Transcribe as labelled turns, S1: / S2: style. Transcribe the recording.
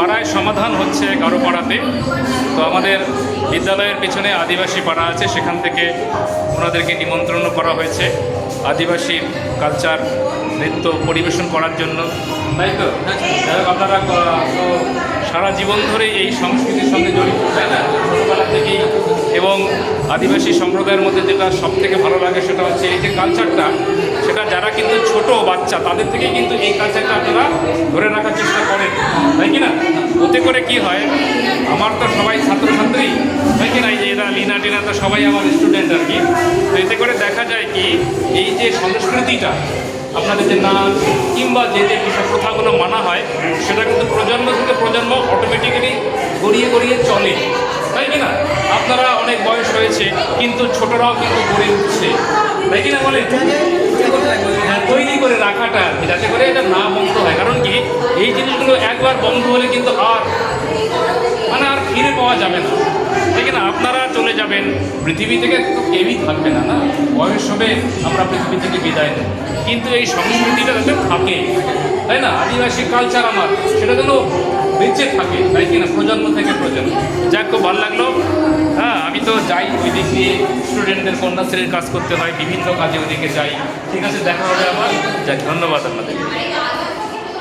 S1: পাড়ায় সমাধান হচ্ছে কারও পাড়াতে। তো আমাদের বিদ্যালয়ের পেছনে আদিবাসী পাড়া আছে, সেখান থেকে ওনাদেরকে নিমন্ত্রণ করা হয়েছে আদিবাসী কালচার, নৃত্য পরিবেশন করার জন্য। তাই তো? আপনারা তো সারা জীবন ধরে এই সংস্কৃতির সঙ্গে জড়িত ছোটোবেলা থেকেই। এবং আদিবাসী সম্প্রদায়ের মধ্যে যেটা সব থেকে ভালো লাগে সেটা হচ্ছে এই যে কালচারটা, সেটা যারা কিন্তু ছোট বাচ্চা, তাদের থেকে কিন্তু এই কালচারটা আপনারা ধরে রাখার চেষ্টা করেন। করে কি হয়? আমার তো সবাই ছাত্রছাত্রী তাই কি যে এরা লিনা টিনা তো সবাই আমার স্টুডেন্ট আর কি। তো এতে করে দেখা যায় কি এই যে সংস্কৃতিটা আপনাদের যে নাচ কিংবা যে যে বিষয় প্রথাগুলো মানা হয় সেটা কিন্তু প্রজন্ম থেকে প্রজন্ম অটোমেটিক্যালি গড়িয়ে গড়িয়ে চলে। তাই কি না? আপনারা অনেক বয়স হয়েছে কিন্তু ছোটরাও কিন্তু গড়ে উঠছে। তাই কি না বলে হ্যাঁ, তৈরি করে রাখাটা যাতে করে এটা না বন্ধ হয়। কারণ কি এই জিনিসগুলো একবার বন্ধ হলে কিন্তু আর পাওয়া যাবে না। ঠিক না আপনারা চলে যাবেন। পৃথিবী থেকে তো কেউই থাকবে না না? বয়স হবে, আমরা পৃথিবী থেকে বিদায় নেব। কিন্তু এই সংস্কৃতিটা যাতে থাকে, তাই না? আদিবাসী কালচার আমার, সেটা যেন বেঁচে থাকে, তাই কি না? প্রজন্ম থেকে প্রজন্ম। যাক, খুব ভালো লাগল। হ্যাঁ আমি তো যাই ওই দিক দিয়ে স্টুডেন্টদের কন্যাশ্রীর কাজ করতে হয়, বিভিন্ন কাজে ওদিকে যাই। ঠিক আছে, দেখা হবে আবার। যাক, ধন্যবাদ আপনাদের।